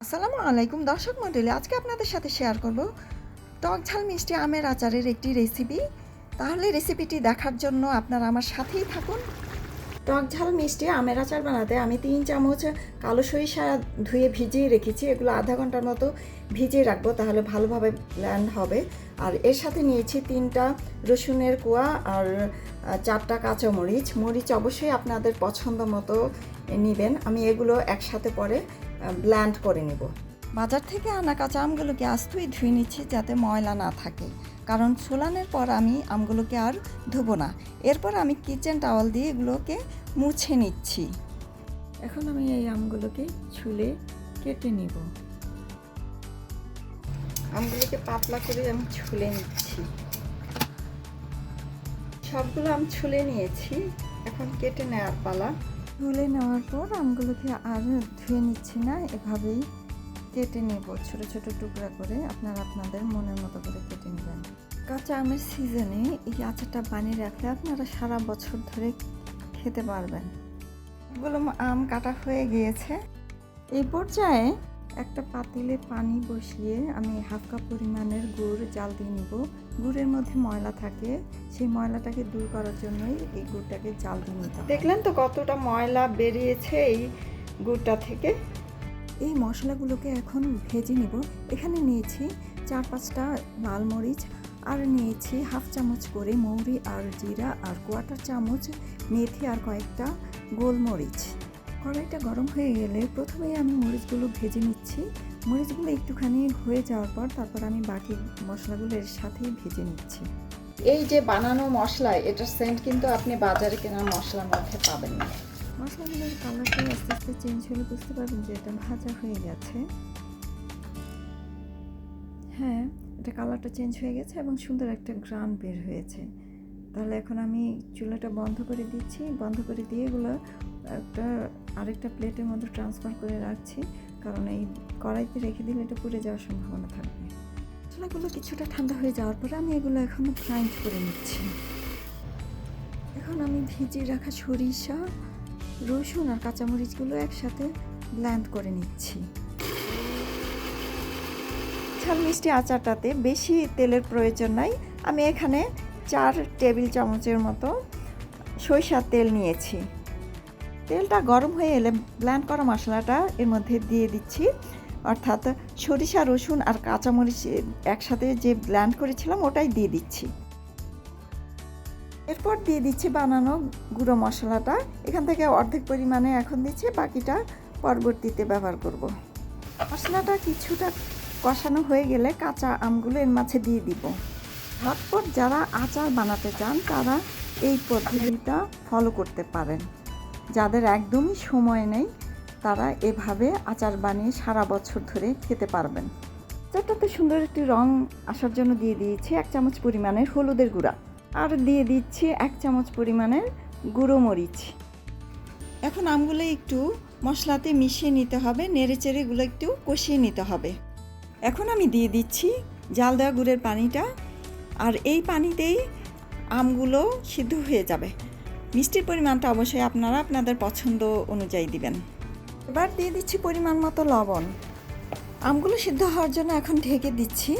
আসসালামু আলাইকুম দর্শক মন্ডলী আজকে আপনাদের সাথে শেয়ার করব টক ঝাল মিষ্টি আমের আচারের একটি রেসিপি তাহলে রেসিপিটি দেখার জন্য আপনারা আমার সাথেই থাকুন। টক ঝাল, মিষ্টি, আমের আচার বানাতে আমি তিন চামচ কালো সরিষা ধুয়ে ভিজিয়ে রেখেছি। এগুলো আধা ঘণ্টার মতো ভিজিয়ে রাখব, তাহলে ভালোভাবে ব্ল্যান্ড হবে। আর এর সাথে নিয়েছি তিনটা রসুনের কোয়া আর চারটা কাঁচামরিচ। মরিচ অবশ্যই আপনাদের পছন্দ মতো নেবেন। আমি এগুলো একসাথে পরে ব্ল্যান্ড করে নেব। বাজার থেকে আনা কাঁচা আমগুলোকে আস্তই ধুয়ে নিচ্ছি যাতে ময়লা না থাকে। কারণ ছোলানোর পর আমি আমগুলোকে আর ধোবো না। এরপর আমি কিচেন টাওয়াল দিয়ে এগুলোকে মুছে নিচ্ছি। এখন আমি এই আমগুলোকে ছুলে কেটে নিব। আমগুলোকে পাতলা করে আমি ছুলে নিচ্ছি। সবগুলো আম ছুলে নিয়েছি। এখন কেটে নেওয়ার পালা। তুলে নেওয়ার পর আমগুলোকে আর ধুয়ে নিচ্ছি না। এভাবেই কেটে নেব, ছোট ছোট টুকরা করে আপনারা আপনাদের মনের মতো করে কেটে নেবেন। কাঁচা আমের সিজনে এই আচারটা বানিয়ে রাখলে আপনারা সারা বছর ধরে খেতে পারবেন। এগুলো আম কাটা হয়ে গিয়েছে। এই পর্যায়ে একটা পাতিলে পানি বসিয়ে আমি হাফ কাপ পরিমাণের গুড় জাল দিয়ে নিব। গুড়ের মধ্যে ময়লা থাকে, সেই ময়লাটাকে দূর করার জন্যই এই গুড়টাকে জাল দিয়ে নিতে দেখলেন তো কতটা ময়লা বেরিয়েছে এই গুড়টা থেকে? এই মশলাগুলোকে এখন ভেজে নিব। এখানে নিয়েছি চার পাঁচটা লাল মরিচ আর নিয়েছি হাফ চামচ করে মৌরি আর জিরা আর কোয়াটার চামচ, মেথি আর কয়েকটা গোলমরিচ। কড়াইটা গরম হয়ে গেলে প্রথমেই আমি মরিচগুলো ভেজে নিচ্ছি। মরিচগুলো একটুখানি হয়ে যাওয়ার পর তারপর আমি বাকি মশলাগুলো এর সাথেই ভেজে নিচ্ছি। এই যে বানানো মশলা, এটার সেন্ট কিন্তু আপনি বাজারে কেনা মশলার মধ্যে পাবেন না। মশলাগুলোর কালারটা আস্তে আস্তে চেঞ্জ হলে বুঝতে পারবেন যে এটা ভাজা হয়ে গেছে। হ্যাঁ এটা কালারটা চেঞ্জ হয়ে গেছে এবং সুন্দর একটা গ্রান বের হয়েছে। তাহলে এখন আমি চুলাটা বন্ধ করে দিচ্ছি। বন্ধ করে দিয়ে এগুলো একটা আরেকটা প্লেটের মধ্যে ট্রান্সফার করে রাখছি। কারণ এই কড়াইতে রেখে দিলে এটা পুড়ে যাওয়ার সম্ভাবনা থাকবে। মশলাগুলো কিছুটা ঠান্ডা হয়ে যাওয়ার পরে আমি এগুলো এখন গ্রাইন্ড করে নিচ্ছি। এখন আমি ভিজিয়ে রাখা সরিষা রসুন আর কাঁচামরিচগুলো একসাথে ব্ল্যান্ড করে নিচ্ছি। ঝাল মিষ্টি আচারটাতে বেশি তেলের প্রয়োজন নাই। আমি এখানে চার টেবিল চামচের মতো সরিষার তেল নিয়েছি। তেলটা গরম হয়ে এলে ব্ল্যান্ড করা মশলাটা এর মধ্যে দিয়ে দিচ্ছি। অর্থাৎ সরিষা, রসুন আর কাঁচামরিচ একসাথে যে ব্ল্যান্ড করেছিলাম, ওটাই দিয়ে দিচ্ছি। এরপর দিয়ে দিচ্ছি বানানো গুঁড়ো মশলাটা। এখান থেকে অর্ধেক পরিমাণে এখন দিচ্ছি, বাকিটা পরবর্তীতে ব্যবহার করব। মশলাটা কিছুটা কষানো হয়ে গেলে কাঁচা আমগুলো এর মাঝে দিয়ে দিব। ঝটপট যারা আচার বানাতে চান, তারা এই পদ্ধতিটা ফলো করতে পারেন। যাদের একদমই সময় নেই, তারা এভাবে আচার বানিয়ে সারা বছর ধরে খেতে পারবেন। আচারটাতে সুন্দর একটি রং আসার জন্য দিয়ে দিয়েছি এক চামচ পরিমাণের হলুদের গুঁড়া। আর দিয়ে দিচ্ছি এক চামচ পরিমাণের গুঁড়ো মরিচ। এখন আমগুলো একটু মশলাতে মিশিয়ে নিতে হবে নেড়ে চেড়ে এগুলো একটু কষিয়ে নিতে হবে। এখন আমি দিয়ে দিচ্ছি জাল দেওয়া গুড়ের পানিটা, আর এই পানিতেই আমগুলো সিদ্ধ হয়ে যাবে। মিষ্টির পরিমাণটা অবশ্যই আপনারা আপনাদের পছন্দ অনুযায়ী দিবেন। এবার দিয়ে দিচ্ছি পরিমাণ মতো লবণ। আমগুলো সিদ্ধ হওয়ার জন্য এখন ঢেকে দিচ্ছি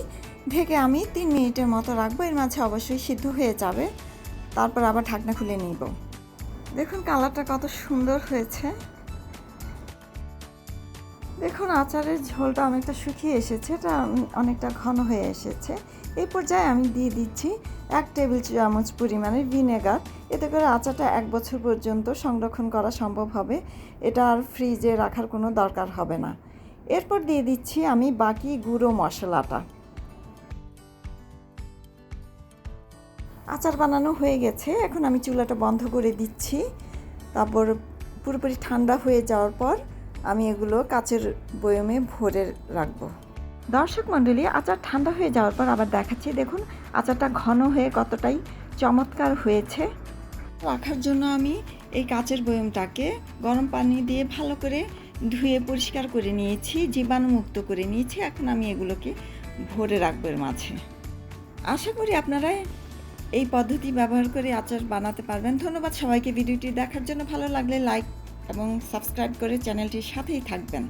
ঢেকে আমি তিন মিনিটের মতো রাখব, এর মাঝে অবশ্যই সিদ্ধ হয়ে যাবে। তারপর আবার ঢাকনা খুলে নিব। দেখুন কালারটা কত সুন্দর হয়েছে। দেখুন আচারের ঝোলটা অনেকটা শুকিয়ে এসেছে, এটা অনেকটা ঘন হয়ে এসেছে। এই পর্যায়ে আমি দিয়ে দিচ্ছি এক টেবিল চামচ পরিমাণের ভিনেগার। এতে করে আচারটা এক বছর পর্যন্ত সংরক্ষণ করা সম্ভব হবে। এটা আর ফ্রিজে রাখার কোনো দরকার হবে না। এরপর দিয়ে দিচ্ছি আমি বাকি গুঁড়ো মশলাটা। আচার বানানো হয়ে গেছে। এখন আমি চুলাটা বন্ধ করে দিচ্ছি। তারপর পুরোপুরি ঠান্ডা হয়ে যাওয়ার পর আমি এগুলো কাচের বয়মে ভরে রাখব। দর্শক মণ্ডলী, আচার ঠান্ডা হয়ে যাওয়ার পর আবার দেখাচ্ছি। দেখুন, আচারটা ঘন হয়ে কতটাই চমৎকার হয়েছে। রাখার জন্য আমি এই কাচের বয়মটাকে গরম পানি দিয়ে ভালো করে ধুয়ে পরিষ্কার করে নিয়েছি, জীবাণুমুক্ত করে নিয়েছি। এখন আমি এগুলোকে ভরে রাখব এর মাঝে। আশা করি আপনারা এই পদ্ধতি ব্যবহার করে আচার বানাতে পারবেন। ধন্যবাদ সবাইকে ভিডিওটি দেখার জন্য। ভালো লাগলে লাইক এবং সাবস্ক্রাইব করে চ্যানেলটির সাথেই থাকবেন।